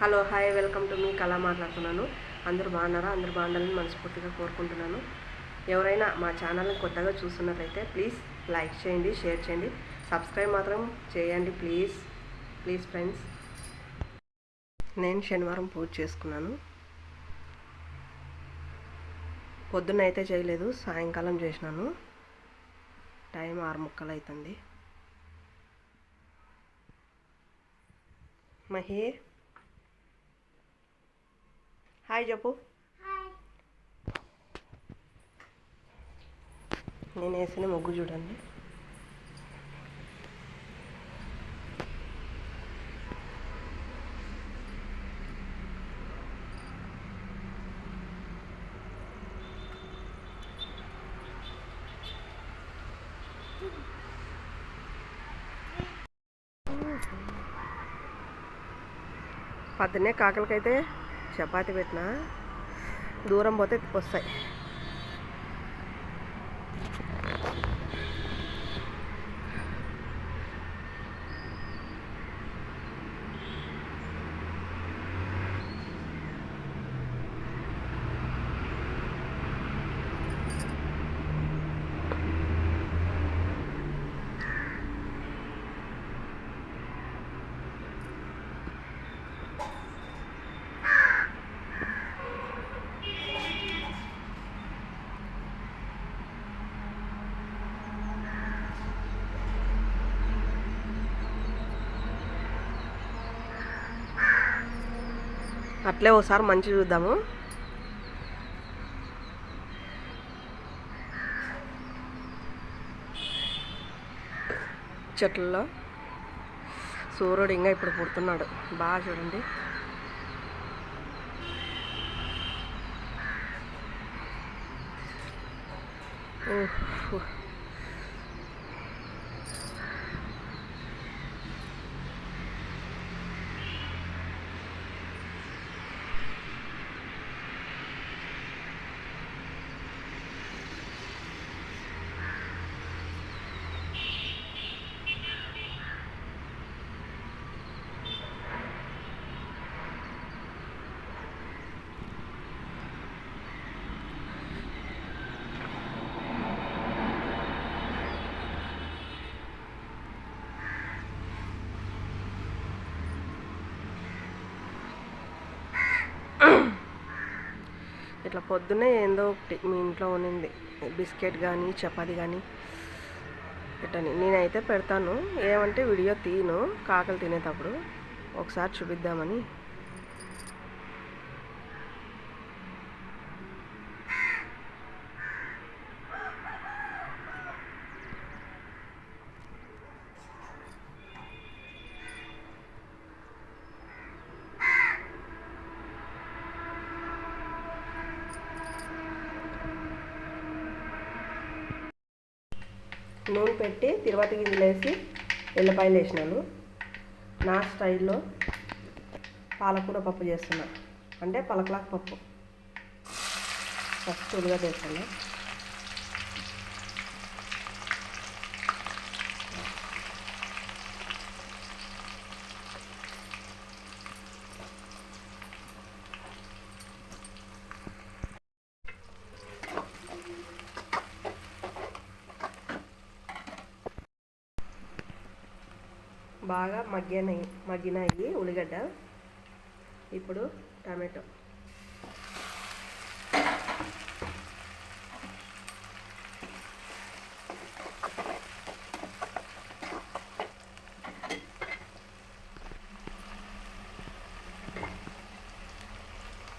Hello hi welcome to మీ కళ మాట్లాడుతున్నాను. అందరూ బాగున్నారా? అందరూ బాగుండాలని మనస్ఫూర్తిగా కోరుకుంటున్నాను. ఎవరైనా మా ఛానల్ని కొత్తగా చూస్తున్నట్లయితే ప్లీజ్ లైక్ చేయండి షేర్ చేయండి. సబ్స్క్రైబ్ మాత్రం చేయండి ప్లీజ్. ప్లీజ్ ఫ్రెండ్స్ నేను శనివారం పూజ చేసుకున్నాను. పొద్దున్న అయితే చేయలేదు సాయంకాలం చేసినాను. టైం ఆరు ముక్కలు అవుతుంది మహి హాయ్ చెప్పు నేను వేసిన ముగ్గు చూడండి. పొద్దున్నే కాకలకైతే చపాతి పెట్టినా దూరం పోతే వస్తాయి. అట్లే ఒకసారి మంచి చూద్దాము చెట్లలో సూర్యుడు ఇంకా ఇప్పుడు పుడుతున్నాడు బాగా చూడండి ఊహ్. అట్లా పొద్దున్నే ఏందో ఒకటి మీ ఇంట్లో ఉన్నింది. బిస్కెట్ కానీ చపాతి కానీ పెట్టని. నేనైతే పెడతాను. ఏమంటే వీడియో తీను. కాకలు తినేటప్పుడు. ఒకసారి చూపిద్దామని. నూనె పెట్టి తిరువాత గింజలు వేసి ఎల్లపాయలు వేసినాను. నా స్టైల్లో పాలకూర పప్పు చేస్తున్నా. అంటే పలకలాక పప్పు. ఫస్ట్ ఉల్లిగడ్డ వేసాను. బాగా మగ్గినాయి మగ్గినాయి ఉల్లిగడ్డ. ఇప్పుడు టమాటో.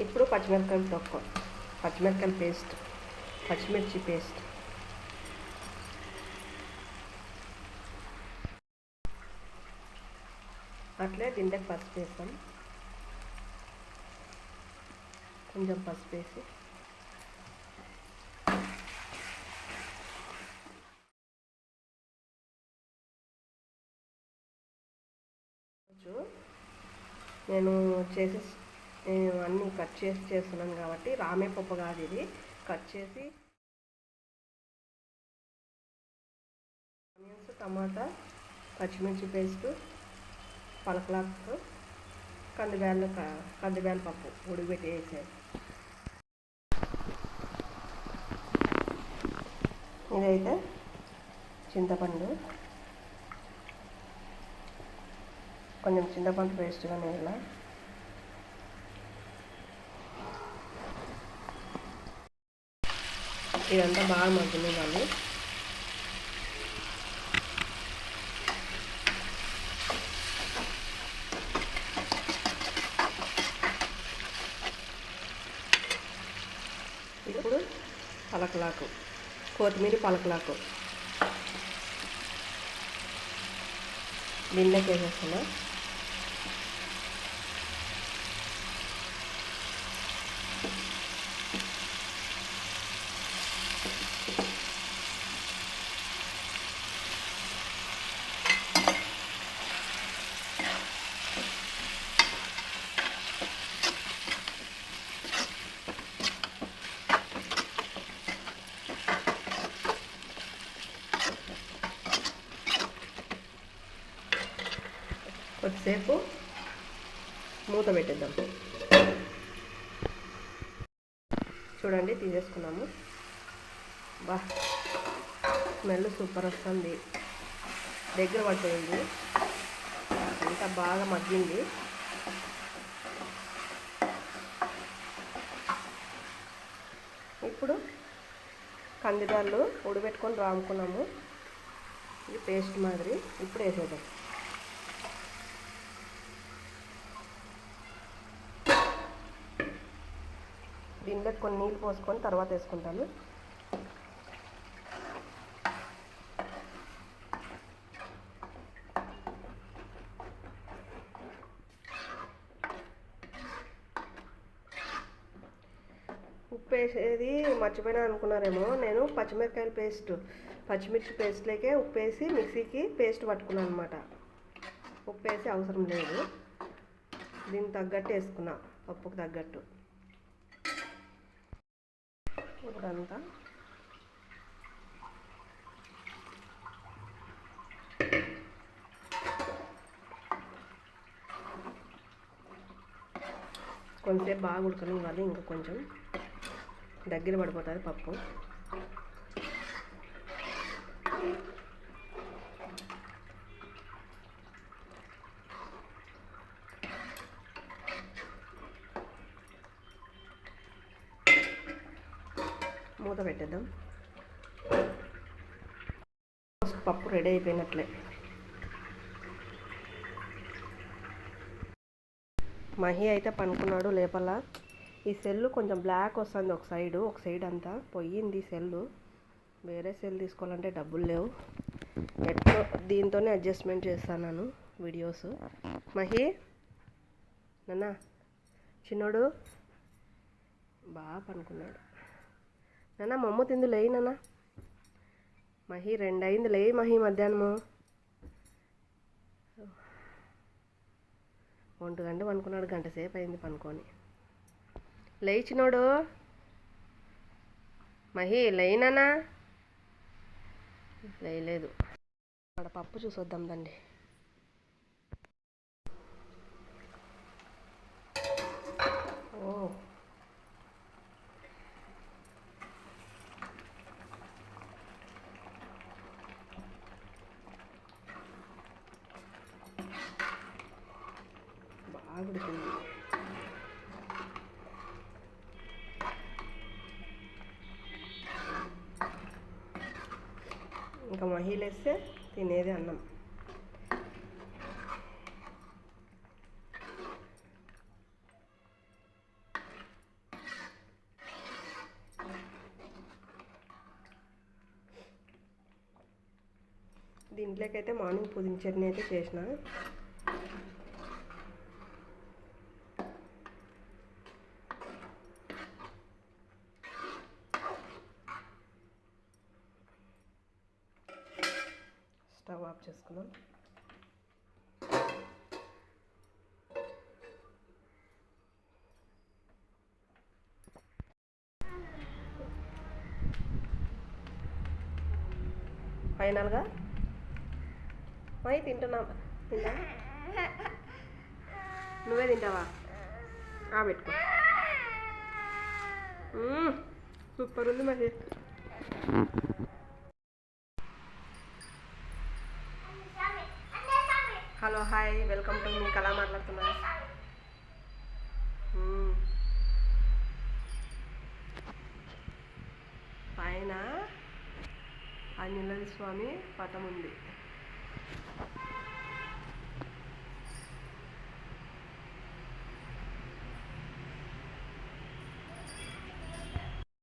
ఇప్పుడు పచ్చిమిరపకాయలు తొక్క. పచ్చిమిరపకాయల పేస్ట్. పచ్చిమిర్చి పేస్ట్. అట్లే దీంట్లో పసుపు వేస్తాం. కొంచెం పసుపు వేసి. నేను చేసి అన్నీ కట్ చేసి చేస్తున్నాను కాబట్టి రామే పప్పు కాదు ఇది. కట్ చేసి ఆనియన్స్ టమాటా పచ్చిమిర్చి పేస్ట్ పలకలాకు కందిబ్యాలు కందిబ్యాల పప్పు ఉడికిపెట్టి వేసేది ఇదైతే చింతపండు. కొంచెం చింతపండు పేస్ట్గా ఇలా ఇదంతా బాగా మగ్గినివ్వాలి ఇప్పుడు పలకలాకు. కొత్తిమీర పలకలాకు. గిన్నెకి వేసేస్తున్నా కొద్దిసేపు మూత పెట్టేద్దాం. చూడండి తీసేసుకున్నాము. బా స్మెల్ సూపర్ వస్తుంది. దగ్గర పడుతుంది అంతా బాగా మగ్గింది. ఇప్పుడు కందిదాళ్ళు ఉడబెట్టుకొని రాముకున్నాము. ఇది పేస్ట్ మాదిరి. ఇప్పుడు వేసేద్దాం. దీనిలో కొన్ని నీళ్ళు పోసుకొని తర్వాత వేసుకుంటాను. ఉప్పు వేసేది మర్చిపోయినా అనుకున్నారేమో. నేను పచ్చిమిరకాయల పేస్ట్ పచ్చిమిర్చి పేస్ట్లోకే ఉప్పు వేసి మిక్సీకి పేస్ట్ పట్టుకున్నాను అనమాట ఉప్పు వేసి అవసరం లేదు. దీనికి తగ్గట్టు వేసుకున్నా పప్పుకు తగ్గట్టు. ఇప్పుడంతా. కొంచెంసేపు బాగా ఉడకనివ్వాలి ఇంకా కొంచెం దగ్గర పడిపోతుంది పప్పు. మూత పెట్టేద్దాం. పప్పు రెడీ అయిపోయినట్లే. మహి అయితే పనుకున్నాడు లేపల. ఈ సెల్ కొంచెం బ్లాక్ వస్తుంది ఒక సైడు ఒక సైడ్ అంతా పోయింది సెల్ వేరే సెల్ తీసుకోవాలంటే డబ్బులు లేవు. ఎట్లో దీంతోనే అడ్జస్ట్మెంట్ చేస్తాను వీడియోస్. మహి? నాన్న? చిన్నోడు? బాగా పనుకున్నాడు నాన్న మమ్మ తిందు లేయి నాన్న. మహి రెండు అయింది లేయి మహి మధ్యాహ్నము. ఒంటి గంట పనుకున్నాడు గంట సేపు అయింది పనుకొని. లేచినోడు మహి లేయినానా లేయలేదు అక్కడ పప్పు చూసొద్దాం దండి ఓ. బాగా ఉడికింది ఇంకా మహిళేస్తే తినేది అన్నం. దీంట్లోకైతే మార్నింగ్ పుదీన చట్నీ అయితే చేసిన. ఆఫ్ చేసుకున్నాం ఫైనల్గా మై తింటున్నాం. తింటా నువ్వే తింటావా? ఆ పెట్టుకో. సూపర్ ఉంది మరి హలో హాయ్. వెల్కమ్ టు మీకు అలా మాట్లాడుతున్నా. పైన ఆంజనేయ స్వామి పటం ఉంది.